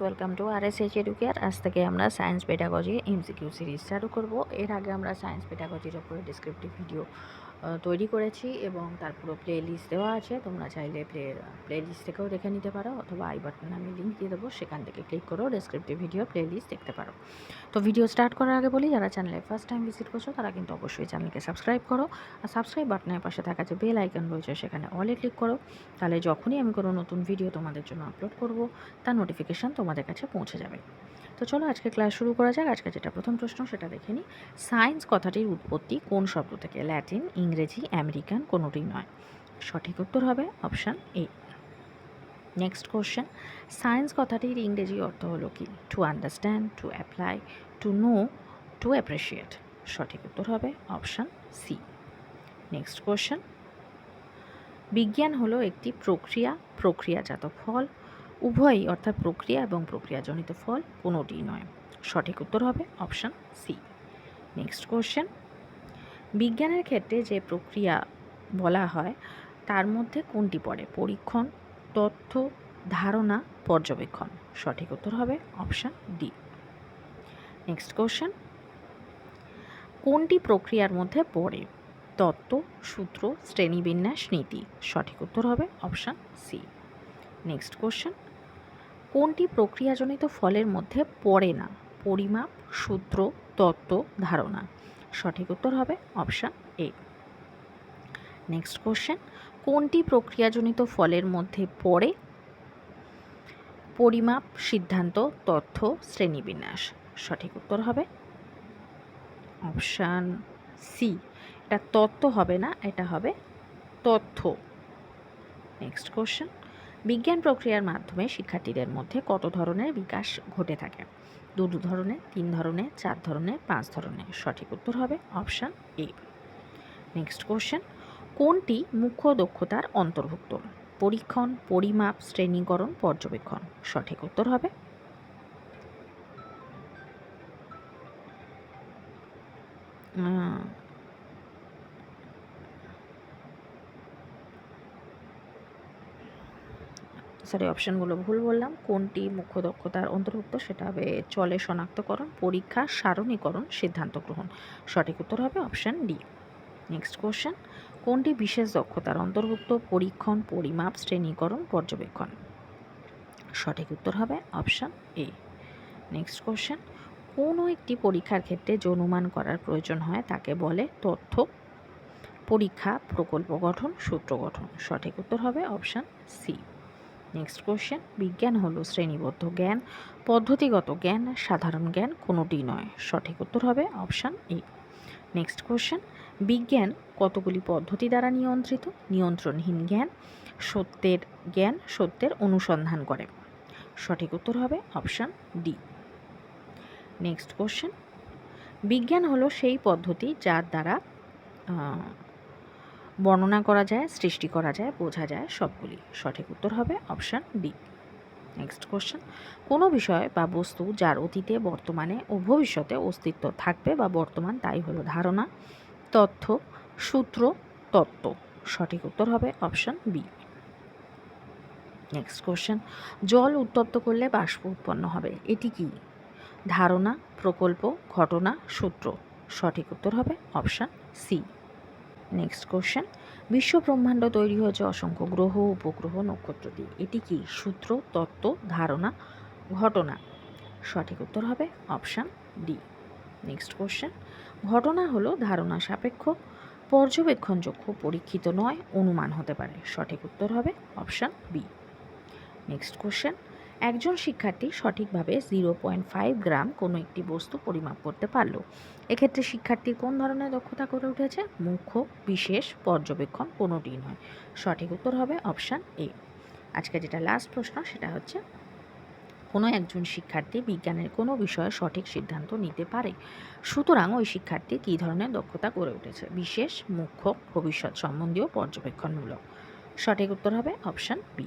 Welcome to R S H Educare আজ থেকে আমরা সায়েন্স পেডাগজি এমসিকিউ সিরিজ চালু করব। এর আগে আমরা সায়েন্স পেডাগজির ওপরে ডিসক্রিপটিভ ভিডিও তৈরি করেছি এবং তার পুরো প্লে লিস্ট দেওয়া আছে। তোমরা চাইলে প্লে প্লে লিস্ট থেকেও দেখে নিতে পারো অথবা আই বাটনে আমি লিঙ্ক দিয়ে দেবো। সেখান থেকে ক্লিক করো ডিসক্রিপটিভ ভিডিও প্লে লিস্ট দেখতে পারো। তো ভিডিও স্টার্ট করার আগে বলি, যারা চ্যানেলে ফার্স্ট টাইম ভিজিট করছ, তারা কিন্তু অবশ্যই চ্যানেলকে সাবস্ক্রাইব করো। আর সাবস্ক্রাইব বাটনের পাশে থাকা যে বেল আইকন রয়েছে, সেখানে অলে ক্লিক করো। তাহলে যখনই আমি কোনো নতুন ভিডিও তোমাদের জন্য আপলোড করব, তার নোটিফিকেশান তোমাদের কাছে পৌঁছে যাবে। তো চলো আজকে ক্লাস শুরু করা যাক। আজকে যেটা প্রথম প্রশ্ন, সেটা দেখে নিই। সায়েন্স কথাটির উৎপত্তি কোন শব্দ থেকে? ল্যাটিন ইংরেজি আমেরিকান কোনোটি নয়। সঠিক উত্তর হবে option A next question science কথাটির ইংরেজি অর্থ হলো কি? To understand to apply to know to appreciate সঠিক উত্তর হবে অপশান সি নেক্সট কোশ্চেন বিজ্ঞান হলো একটি প্রক্রিয়া, প্রক্রিয়াজাত ফল। উভয়ই অর্থাৎ প্রক্রিয়া এবং প্রক্রিয়াজনিত ফল কোনোটি নয়। সঠিক উত্তর হবে অপশান সি নেক্সট কোশ্চেন বিজ্ঞানের ক্ষেত্রে যে প্রক্রিয়া বলা হয়, তার মধ্যে কোনটি পড়ে? পরীক্ষণ, তথ্য, ধারণা, পর্যবেক্ষণ। সঠিক উত্তর হবে অপশান ডি নেক্সট কোশ্চেন কোনটি প্রক্রিয়ার মধ্যে পড়ে? তত্ত্ব, সূত্র, শ্রেণীবিন্যাস, নীতি। সঠিক উত্তর হবে অপশান সি নেক্সট কোশ্চেন কোনটি প্রক্রিয়াজনিত ফলের মধ্যে পড়ে না? পরিমাপ, সূত্র, তত্ত্ব, ধারণা। সঠিক উত্তর হবে অপশান এ। নেক্সট কোশ্চেন, কোনটি প্রক্রিয়াজনিত ফলের মধ্যে পড়ে? পরিমাপ, সিদ্ধান্ত, তথ্য, শ্রেণীবিন্যাস। সঠিক উত্তর হবে অপশান সি। এটা তত্ত্ব হবে না, এটা হবে তথ্য। নেক্সট কোশ্চেন বিজ্ঞান প্রক্রিয়ার মাধ্যমে শিক্ষার্থীদের মধ্যে কত ধরনের বিকাশ ঘটে থাকে? দু দু ধরনের, তিন ধরনের, চার ধরনের, পাঁচ ধরনের? সঠিক উত্তর হবে অপশান এ নেক্সট কোশ্চেন কোনটি মুখ্য দক্ষতার অন্তর্ভুক্ত? পরীক্ষণ, পরিমাপ, শ্রেণীকরণ, পর্যবেক্ষণ? সঠিক উত্তর হবে সরি অপশানগুলো ভুল বললাম। কোনটি মুখ্য দক্ষতার অন্তর্ভুক্ত সেটা হবে চলে শনাক্তকরণ, পরীক্ষা, সারণীকরণ, সিদ্ধান্ত গ্রহণ। সঠিক উত্তর হবে অপশান ডি নেক্সট কোশ্চেন কোনটি বিশেষ দক্ষতার অন্তর্ভুক্ত? পরীক্ষণ, পরিমাপ, শ্রেণীকরণ, পর্যবেক্ষণ। সঠিক উত্তর হবে অপশান এ নেক্সট কোশ্চেন কোনো একটি পরীক্ষার ক্ষেত্রে যে অনুমান করার প্রয়োজন হয় তাকে বলে তথ্য পরীক্ষা, প্রকল্প গঠন, সূত্র গঠন। সঠিক উত্তর হবে অপশান সি নেক্সট কোশ্চেন বিজ্ঞান হলো শ্রেণীবদ্ধ জ্ঞান, পদ্ধতিগত জ্ঞান, সাধারণ জ্ঞান কোনোটি নয়। সঠিক উত্তর হবে অপশান এ নেক্সট কোশ্চেন বিজ্ঞান কতগুলি পদ্ধতি দ্বারা নিয়ন্ত্রিত? নিয়ন্ত্রণহীন জ্ঞান, সত্যের জ্ঞান, সত্যের অনুসন্ধান করে। সঠিক উত্তর হবে অপশান ডি নেক্সট কোশ্চেন বিজ্ঞান হলো সেই পদ্ধতি যার দ্বারা বর্ণনা করা যায়, সৃষ্টি করা যায়, বোঝা যায়, সবগুলি সঠিক উত্তর হবে অপশান ডি। নেক্সট কোশ্চেন কোনো বিষয় বা বস্তু যার অতীতে, বর্তমানে ও ভবিষ্যতে অস্তিত্ব থাকবে বা বর্তমান তাই হলো ধারণা, তথ্য, সূত্র, তত্ত্ব। সঠিক উত্তর হবে অপশান বি। নেক্সট কোশ্চেন জল উত্তপ্ত করলে বাষ্প উৎপন্ন হবে। এটি কি? ধারণা, প্রকল্প, ঘটনা, সূত্র। সঠিক উত্তর হবে অপশান সি। নেক্সট কোশ্চেন বিশ্ব ব্রহ্মাণ্ড তৈরি হয়েছে অসংখ্য গ্রহ, উপগ্রহ নক্ষত্র দিয়ে এটি কি সূত্র, তত্ত্ব, ধারণা, ঘটনা? সঠিক উত্তর হবে অপশান ডি নেক্সট কোশ্চেন ঘটনা হলো ধারণা সাপেক্ষ পর্যবেক্ষণযোগ্য পরীক্ষিত নয়, অনুমান হতে পারে। সঠিক উত্তর হবে অপশান বি নেক্সট কোশ্চেন একজন শিক্ষার্থী সঠিকভাবে জিরো পয়েন্ট ফাইভ গ্রাম কোনো একটি বস্তু পরিমাপ করতে পারল। এক্ষেত্রে শিক্ষার্থীর কোন ধরনের দক্ষতা করে উঠেছে? মুখ্য, বিশেষ, পর্যবেক্ষণ কোনোটি নয়। সঠিক উত্তর হবে অপশান এ আজকে যেটা লাস্ট প্রশ্ন, সেটা হচ্ছে, কোনো একজন শিক্ষার্থী বিজ্ঞানের কোনো বিষয়ে সঠিক সিদ্ধান্ত নিতে পারে? সুতরাং ওই শিক্ষার্থী কী ধরনের দক্ষতা গড়ে উঠেছে? বিশেষ, মুখ্য, ভবিষ্যৎ সম্বন্ধীয় পর্যবেক্ষণমূলক। সঠিক উত্তর হবে অপশান বি